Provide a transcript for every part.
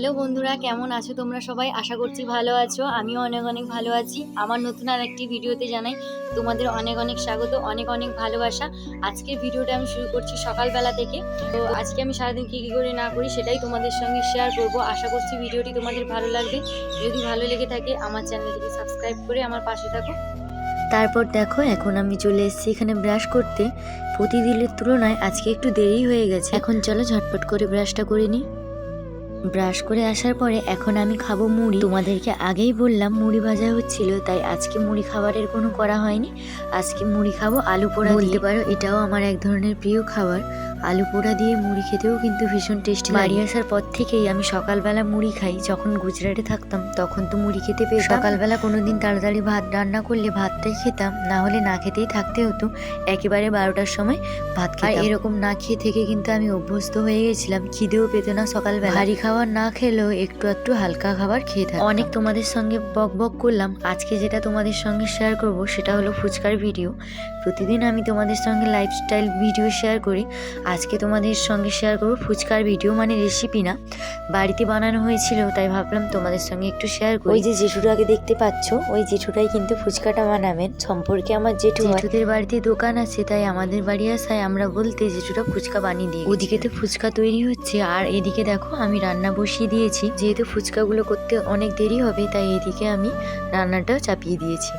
Hello বন্ধুরা, কেমন আছো তোমরা সবাই? আশা করছি ভালো আছো। আমিও অনেক অনেক ভালো আছি। আমার নতুন আর একটি ভিডিওতে জানাই তোমাদের অনেক অনেক স্বাগত, অনেক অনেক ভালোবাসা। আজকের ভিডিওটা আমি শুরু করছি সকালবেলা থেকে। তো আজকে আমি সারাদিন কী কী করে না করি সেটাই তোমাদের সঙ্গে শেয়ার করব। আশা করছি ভিডিওটি তোমাদের ভালো লাগবে। যদি ভালো লেগে থাকে, আমার চ্যানেলটিকে সাবস্ক্রাইব করে আমার পাশে থাকো। তারপর দেখো, এখন আমি চলে এসেছি এখানে ব্রাশ করতে। প্রতিদিনের তুলনায় আজকে একটু দেরি হয়ে গেছে। এখন চলো ঝটপট করে ব্রাশটা করে নিই। ব্রাশ করে আসার পরে এখন আমি খাব মুড়ি। তোমাদেরকে আগেই বললাম মুড়ি ভাজা হচ্ছিল, তাই আজকে মুড়ি খাবারের কোনো করা হয়নি। আজকে মুড়ি খাব আলু পোড়া বলতে পারো এটাও আমার এক ধরনের প্রিয় খাবার। আলু পোড়া দিয়ে মুড়ি খেতেও কিন্তু ভীষণ টেস্টি বাড়ি আসার পর থেকেই আমি সকালবেলা মুড়ি খাই। যখন গুজরাটে থাকতাম তখন তো মুড়ি খেতে পেয়ে সকালবেলা কোনো দিন তাড়াতাড়ি ভাত রান্না করলে ভাতটাই খেতাম। না হলে না খেতেই থাকতে হতো। একেবারে বারোটার সময় ভাত খাই এরকম না খেয়ে থেকে কিন্তু আমি অভ্যস্ত হয়ে গেছিলাম। খিদেও পেত না সকালবেলা। ভারী খাবার না খেলেও একটু একটু হালকা খাবার খেয়ে থাকি অনেক তোমাদের সঙ্গে বক বক করলাম। আজকে যেটা তোমাদের সঙ্গে শেয়ার করব সেটা হলো ফুচকার ভিডিও প্রতিদিন আমি তোমাদের সঙ্গে লাইফস্টাইল ভিডিও শেয়ার করি। আজকে তোমাদের সঙ্গে শেয়ার করব ফুচকার ভিডিও মানে রেসিপি না। বাড়িতে বানানো হয়েছিল তাই ভাবলাম তোমাদের সঙ্গে একটু শেয়ার করি। ওই যে জেঠুটাকে দেখতে পাচ্ছ ওই জেঠুটাই কিন্তু ফুচকাটা বানাবেন। সম্পর্কে আমার জেঠু জেঠুদের বাড়িতে দোকান আছে তাই আমাদের বাড়ি আসায় আমরা বলতে জেঠুটা ফুচকা বানিয়ে দিই ওদিকে তো ফুচকা তৈরি হচ্ছে আর এদিকে দেখো আমি রান্না বসিয়ে দিয়েছি। যেহেতু ফুচকাগুলো করতে অনেক দেরি হবে তাই এদিকে আমি রান্নাটা চাপিয়ে দিয়েছি।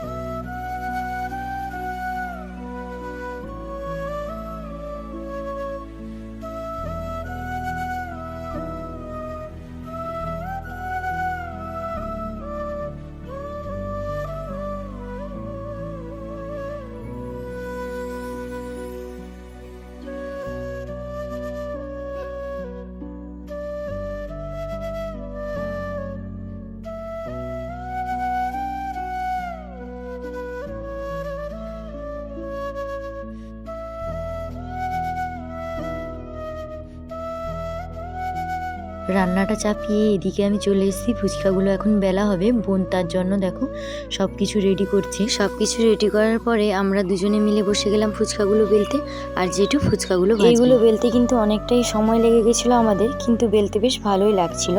রান্নাটা চাপিয়ে এদিকে আমি চলে এসেছি। ফুচকাগুলো এখন বেলা হবে। বোন তার জন্য দেখো সব কিছু রেডি করছে। সব কিছু রেডি করার পরে আমরা দুজনে মিলে বসে গেলাম ফুচকাগুলো বেলতে। আর যেটু ফুচকাগুলো এইগুলো বেলতে কিন্তু অনেকটাই সময় লেগে গেছিল আমাদের, কিন্তু বেলতে বেশ ভালোই লাগছিল।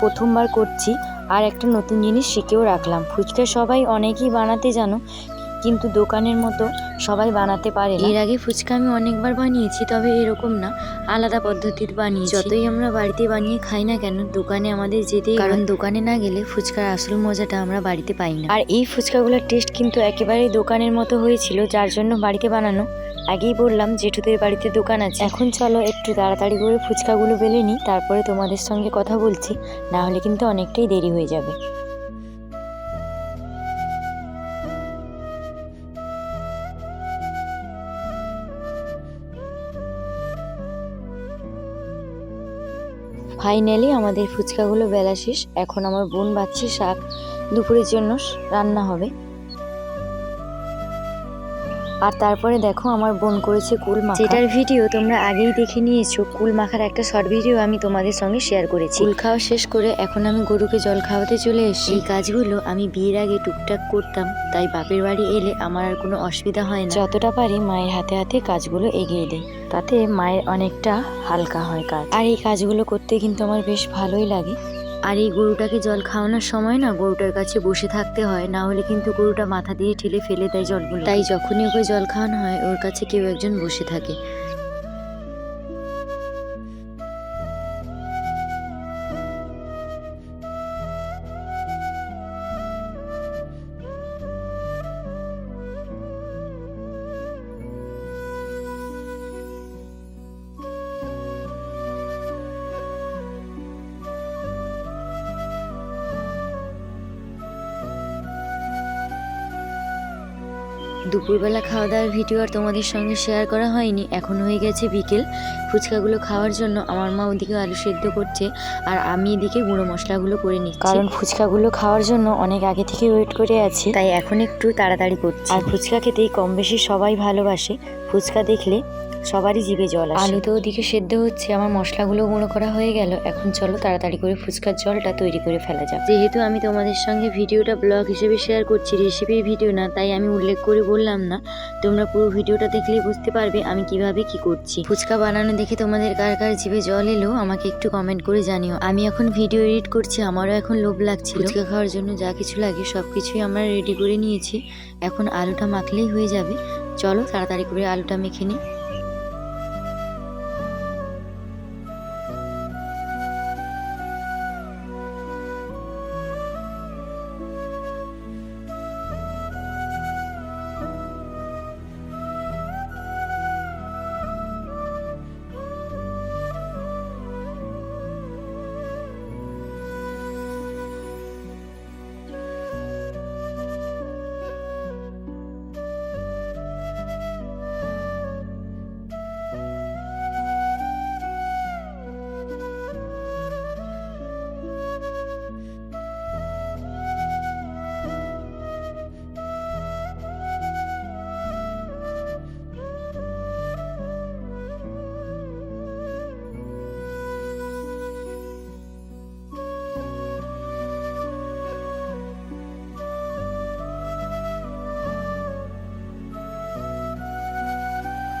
প্রথমবার করছি। আর একটা নতুন জিনিস শিখেও রাখলাম। ফুচকা সবাই অনেকেই বানাতে জানো কিন্তু দোকানের মতো সবাই বানাতে পারে এর আগে ফুচকা আমি অনেকবার বানিয়েছি তবে এরকম না। আলাদা পদ্ধতির বানিয়ে যতই আমরা বাড়িতে বানিয়ে খাই না কেন দোকানে আমাদের যেতেই কারণ দোকানে না গেলে ফুচকার আসল মজাটা আমরা বাড়িতে পাই না। আর এই ফুচকাগুলোর টেস্ট কিন্তু একেবারেই দোকানের মতো হয়েছিল যার জন্য বাড়িতে বানানো। আগেই বললাম জেঠুদের বাড়িতে দোকান আছে। এখন চলো একটু তাড়াতাড়ি করে ফুচকাগুলো বেলে নিই তারপরে তোমাদের সঙ্গে কথা বলছি না হলে কিন্তু অনেকটাই দেরি হয়ে যাবে। ফাইনালি আমাদের ফুচকাগুলো বেলা শেষ। এখন আমার বোন বাচ্চি শাক দুপুরের জন্য রান্না হবে। আর তারপরে দেখো আমার বোন করেছে কুল মাখা। যেটার ভিডিও তোমরা আগেই দেখে নিয়েছো কুল মাখার একটা শর্ট ভিডিও আমি তোমাদের সঙ্গে শেয়ার করেছি। কুল খাওয়া শেষ করে এখন আমি গরুকে জল খাওয়াতে চলে এসেছি। এই কাজগুলো আমি বিয়ের আগে টুকটাক করতাম তাই বাপের বাড়ি এলে আমার আর কোনো অসুবিধা হয় না। যতটা পারি মায়ের হাতে হাতে কাজগুলো এগিয়ে দেয় তাতে মায়ের অনেকটা হালকা হয় কাজ। আর এই কাজগুলো করতে কিন্তু আমার বেশ ভালোই লাগে। আর এই গরুটাকে জল খাওয়ানোর সময় না গরুটার কাছে বসে থাকতে হয়, না হলে কিন্তু গরুটা মাথা দিয়ে ঠেলে ফেলে দেয় জলগুলো। তাই যখনই ওকে জল খাওয়ানো হয়, ওর কাছে কেউ একজন বসে থাকে। দুপুরবেলা খাওয়া দাওয়ার ভিডিও আর তোমাদের সঙ্গে শেয়ার করা হয়নি এখন হয়ে গেছে বিকেল। ফুচকাগুলো খাওয়ার জন্য আমার মা ওদিকে আলু সেদ্ধ করছে আর আমি এদিকে গুঁড়ো মশলাগুলো করে নিচ্ছি। কারণ ফুচকাগুলো খাওয়ার জন্য অনেক আগে থেকে ওয়েট করে আছি। তাই এখন একটু তাড়াতাড়ি করছি। আর ফুচকা খেতেই কম বেশি সবাই ভালোবাসে। ফুচকা দেখলে সবারই জিভে জল আলু তো ওদিকে সেদ্ধ হচ্ছে, আমার মশলাগুলো গুঁড়ো করা হয়ে গেল। এখন চলো তাড়াতাড়ি করে ফুচকার জলটা তৈরি করে ফেলা যাক। যেহেতু আমি তোমাদের সঙ্গে ভিডিওটা ব্লগ হিসেবে শেয়ার করছি রেসিপির ভিডিও না, তাই আমি উল্লেখ করে বললাম না। তোমরা পুরো ভিডিওটা দেখলেই বুঝতে পারবে আমি কীভাবে কি করছি। ফুচকা বানানো দেখে তোমাদের কার কার জিভে জল এলো, আমাকে একটু কমেন্ট করে জানিও। আমি এখন ভিডিও এডিট করছি, আমারও এখন লোভ লাগছে ফুচকা খাওয়ার জন্য যা কিছু লাগে সব কিছুই আমরা রেডি করে নিয়েছি। এখন আলুটা মাখলেই হয়ে যাবে। চলো তাড়াতাড়ি করে আলুটা মেখে নিই।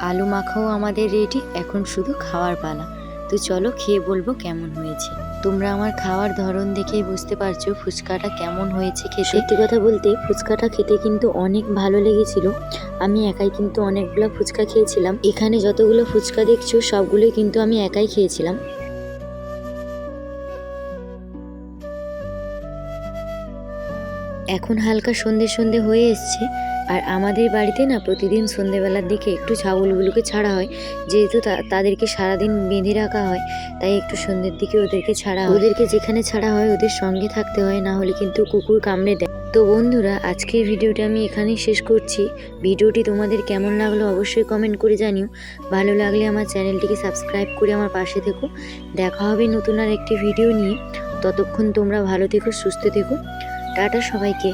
আলু মাখাও আমাদের রেডি এখন শুধু খাওয়ার পালা। তো চলো খেয়ে বলব কেমন হয়েছে। তোমরা আমার খাওয়ার ধরন দেখেই বুঝতে পারছ ফুচকাটা কেমন হয়েছে খেতে। সত্যি কথা বলতে, ফুচকাটা খেতে কিন্তু অনেক ভালো লেগেছিল। আমি একাই কিন্তু অনেকগুলো ফুচকা খেয়েছিলাম। এখানে যতগুলো ফুচকা দেখছ, সবগুলোই কিন্তু আমি একাই খেয়েছিলাম। এখন হালকা সন্ধে সন্ধে হয়ে এসছে। আর আমাদের বাড়িতে না প্রতিদিন সন্ধেবেলার দিকে একটু ছাগলগুলোকে ছাড়া হয়। যেহেতু তাদেরকে সারাদিন বেঁধে রাখা হয়, তাই একটু সন্ধ্যের দিকে ওদেরকে ছাড়া ওদেরকে যেখানে ছাড়া হয় ওদের সঙ্গে থাকতে হয়, না হলে কিন্তু কুকুর কামড়ে দেয়। তো বন্ধুরা, আজকের ভিডিওটি আমি এখানেই শেষ করছি। ভিডিওটি তোমাদের কেমন লাগল অবশ্যই কমেন্ট করে জানিও। ভালো লাগলে আমার চ্যানেলটিকে সাবস্ক্রাইব করে আমার পাশে থেকো। দেখা হবে নতুন আর একটি ভিডিও নিয়ে। ততক্ষণ তোমরা ভালো থেকো, সুস্থ থেকো। টাটা সবাইকে।